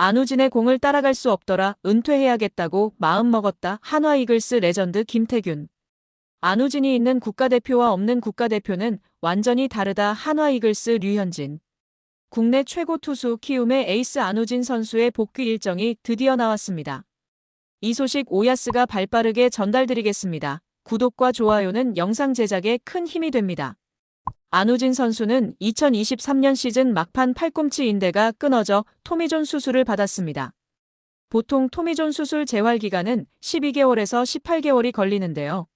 안우진의 공을 따라갈 수 없더라 은퇴해야겠다고 마음먹었다 한화 이글스 레전드 김태균. 안우진이 있는 국가대표와 없는 국가대표는 완전히 다르다 한화 이글스 류현진. 국내 최고 투수 키움의 에이스 안우진 선수의 복귀 일정이 드디어 나왔습니다. 이 소식 오야스가 발빠르게 전달드리겠습니다. 구독과 좋아요는 영상 제작에 큰 힘이 됩니다. 안우진 선수는 2023년 시즌 막판 팔꿈치 인대가 끊어져 토미존 수술을 받았습니다. 보통 토미존 수술 재활 기간은 12개월에서 18개월이 걸리는데요.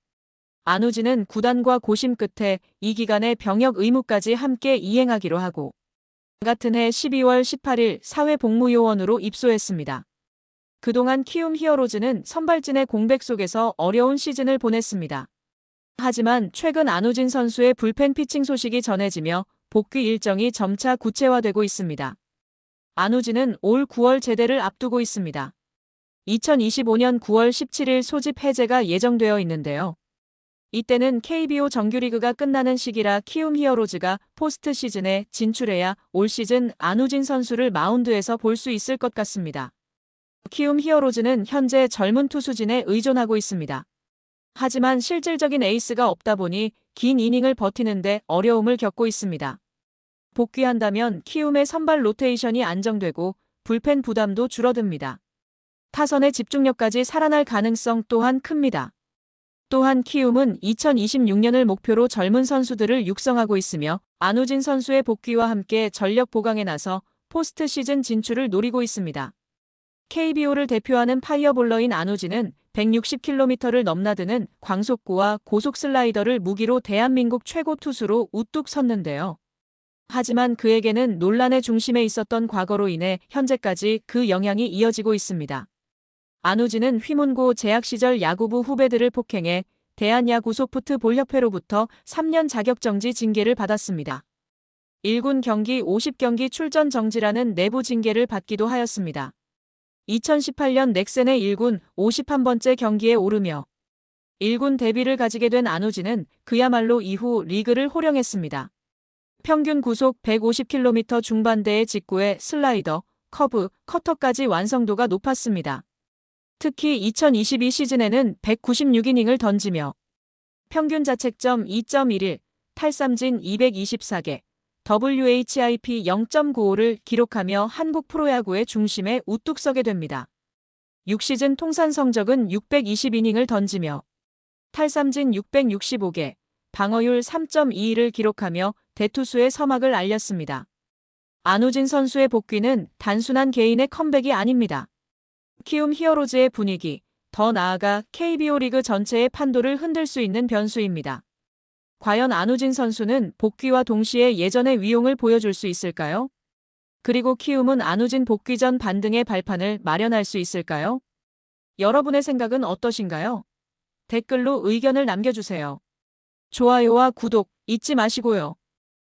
안우진은 구단과 고심 끝에 이 기간에 병역 의무까지 함께 이행하기로 하고 같은 해 12월 18일 사회복무요원으로 입소했습니다. 그동안 키움 히어로즈는 선발진의 공백 속에서 어려운 시즌을 보냈습니다. 하지만 최근 안우진 선수의 불펜 피칭 소식이 전해지며 복귀 일정이 점차 구체화되고 있습니다. 안우진은 올 9월 제대를 앞두고 있습니다. 2025년 9월 17일 소집 해제가 예정되어 있는데요. 이때는 KBO 정규리그가 끝나는 시기라 키움 히어로즈가 포스트 시즌에 진출해야 올 시즌 안우진 선수를 마운드에서 볼 수 있을 것 같습니다. 키움 히어로즈는 현재 젊은 투수진에 의존하고 있습니다. 하지만 실질적인 에이스가 없다 보니 긴 이닝을 버티는데 어려움을 겪고 있습니다. 복귀한다면 키움의 선발 로테이션이 안정되고 불펜 부담도 줄어듭니다. 타선의 집중력까지 살아날 가능성 또한 큽니다. 또한 키움은 2026년을 목표로 젊은 선수들을 육성하고 있으며 안우진 선수의 복귀와 함께 전력 보강에 나서 포스트 시즌 진출을 노리고 있습니다. KBO를 대표하는 파이어볼러인 안우진은 160km를 넘나드는 광속구와 고속 슬라이더를 무기로 대한민국 최고 투수로 우뚝 섰는데요. 하지만 그에게는 논란의 중심에 있었던 과거로 인해 현재까지 그 영향이 이어지고 있습니다. 안우진은 휘문고 재학 시절 야구부 후배들을 폭행해 대한야구 소프트 볼협회로부터 3년 자격정지 징계를 받았습니다. 1군 경기 50경기 출전 정지라는 내부 징계를 받기도 하였습니다. 2018년 넥센의 1군 51번째 경기에 오르며 1군 데뷔를 가지게 된 안우진은 그야말로 이후 리그를 호령했습니다. 평균 구속 150km 중반대의 직구에 슬라이더, 커브, 커터까지 완성도가 높았습니다. 특히 2022 시즌에는 196이닝을 던지며 평균 자책점 2.11, 탈삼진 224개, WHIP 0.95를 기록하며 한국 프로야구의 중심에 우뚝 서게 됩니다. 6시즌 통산 성적은 620이닝을 던지며 탈삼진 665개, 방어율 3.21을 기록하며 대투수의 서막을 알렸습니다. 안우진 선수의 복귀는 단순한 개인의 컴백이 아닙니다. 키움 히어로즈의 분위기, 더 나아가 KBO 리그 전체의 판도를 흔들 수 있는 변수입니다. 과연 안우진 선수는 복귀와 동시에 예전의 위용을 보여줄 수 있을까요? 그리고 키움은 안우진 복귀 전 반등의 발판을 마련할 수 있을까요? 여러분의 생각은 어떠신가요? 댓글로 의견을 남겨주세요. 좋아요와 구독 잊지 마시고요.